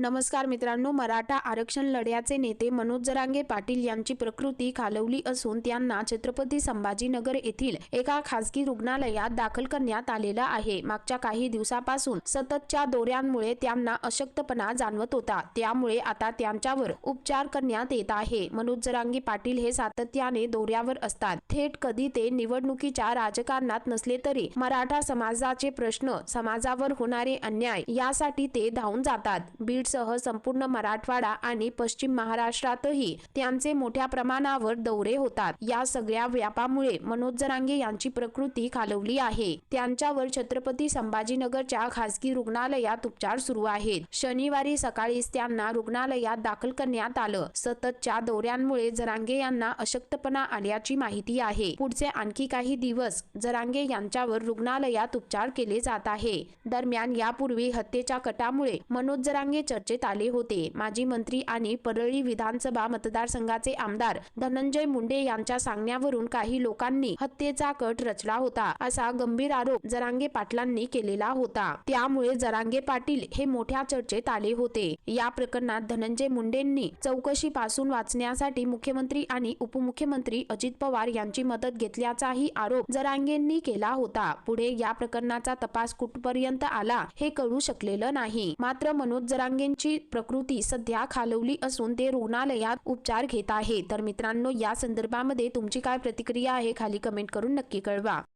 नमस्कार मित्रांनो मराठा आरक्षण लढ्याचे नेते मनोज जरांगे पाटील यांची प्रकृती खालवली असून त्यांना छत्रपती संभाजीनगर येथील एका खासगी रुग्णालयात दाखल करण्यात आलेला आहे. मागच्या काही दिवसापासून सततच्या दौऱ्यांमुळे त्यांना अशक्तपणा जाणवत होता. त्यामुळे आता त्यांच्यावर उपचार करण्यात येत आहे. मनोज जरांगे पाटील हे सातत्याने दौऱ्यावर असतात. थेट कधी ते निवडणुकीच्या राजकारणात नसले तरी मराठा समाजाचे प्रश्न समाजावर होणारे अन्याय यासाठी ते धावून जातात. बीड सह संपूर्ण मराठवाडा आणि पश्चिम महाराष्ट्रातही त्यांचे मोठ्या प्रमाणावर दौरे होतात. या सगळ्या व्यापामुळे मनोज जरांगे यांची प्रकृती खालवली आहे. त्यांच्यावर छत्रपती संभाजीनगरच्या खासगी रुग्णालयात उपचार सुरू आहेत. शनिवारी सकाळीच त्यांना रुग्णालयात दाखल करण्यात आलं. सततच्या दौऱ्यांमुळे जरांगे यांना अशक्तपणा आल्याची माहिती आहे. पुढचे आणखी काही दिवस जरांगे यांच्यावर रुग्णालयात उपचार केले जात आहे. दरम्यान यापूर्वी हत्येच्या कटामुळे मनोज जरांगे चर्चेत आले होते. माजी मंत्री आणि परळी विधानसभा मतदारसंघाचे आमदार धनंजय मुंडे यांच्या सांगण्यावरून काही लोकांनी हत्येचा कट रचला होता असा गंभीर आरोप जरांगे पाटलांनी केलेला होता. त्यामुळे जरांगे पाटील हे मोठ्या चर्चेत आले होते. या प्रकरणात धनंजय मुंडेंनी चौकशीपासून वाचण्यासाठी मुख्यमंत्री आणि उपमुख्यमंत्री अजित पवार यांची मदत घेतल्याचाही आरोप जरांगेंनी केला होता. पुढे या प्रकरणाचा तपास कुठपर्यंत आला हे कळू शकलेलं नाही. मात्र मनोज जरांगे यांची प्रकृती सध्या खालवली असून ते रुग्णालयात उपचार घेत आहे. तर मित्रांनो या संदर्भामध्ये तुमची काय प्रतिक्रिया आहे खाली कमेंट करून नक्की कळवा.